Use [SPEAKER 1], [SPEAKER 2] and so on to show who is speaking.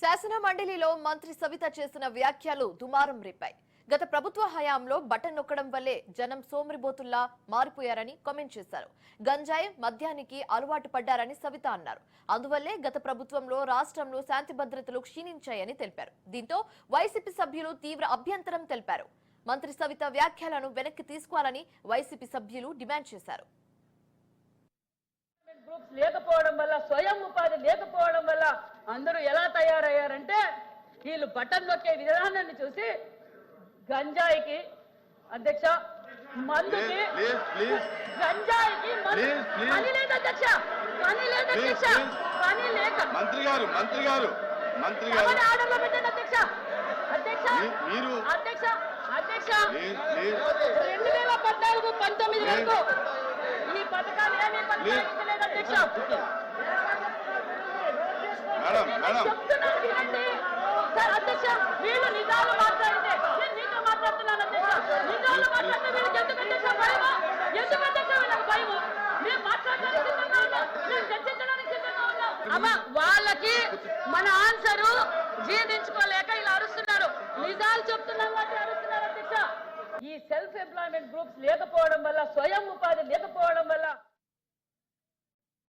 [SPEAKER 1] శాసన మండలిలో మంత్రి సవిత చేసిన వ్యాఖ్యలు దుమారం రేపాయి. గత ప్రభుత్వ హయాంలో బటన్ నొక్కడం వల్లే జనం సోమరిబోతుల్లా మారిపోయారని కామెంట్ చేశారు. గంజాయి మద్యానికి అలవాటు పడ్డారని సవిత అన్నారు. అందువల్లే గత ప్రభుత్వంలో రాష్ట్రంలో శాంతి భద్రతలు క్షీణించాయని తెలిపారు. దీంతో వైసీపీ సభ్యులు తీవ్ర అభ్యంతరం తెలిపారు. మంత్రి సవిత వ్యాఖ్యలను వెనక్కి తీసుకోవాలని వైసీపీ సభ్యులు డిమాండ్ చేశారు.
[SPEAKER 2] లేకపోవడం వల్ల స్వయం అందరూ ఎలా తయారయ్యారంటే వీళ్ళు బటన్ నొక్కే విధానాన్ని చూసి గంజాయికి అధ్యక్ష మందుకి. గంజాయికి. పని లేదు అధ్యక్ష పని లేదు అధ్యక్ష. పని లేక
[SPEAKER 3] మంత్రి గారు మంత్రి గారు మంత్రి గారు
[SPEAKER 2] సభని ఆర్డర్లో పెట్టండి అధ్యక్ష అధ్యక్ష
[SPEAKER 3] మీరు
[SPEAKER 2] అధ్యక్ష అధ్యక్ష రెండు వేల పద్నాలుగు పంతొమ్మిది. వరకు ఈ పథకాలు ఏమీ కొనసాగించలేదు అధ్యక్ష వాళ్ళకి మన ఆన్సరు జీర్ణించుకోలేక ఇలా అరుస్తున్నారు. నిజాలు చెప్తున్నాం కాబట్టి అరుస్తున్నారు అధ్యక్ష. ఈ సెల్ఫ్ ఎంప్లాయ్మెంట్ గ్రూప్స్ లేకపోవడం వల్ల స్వయం ఉపాధి లేకపోవడం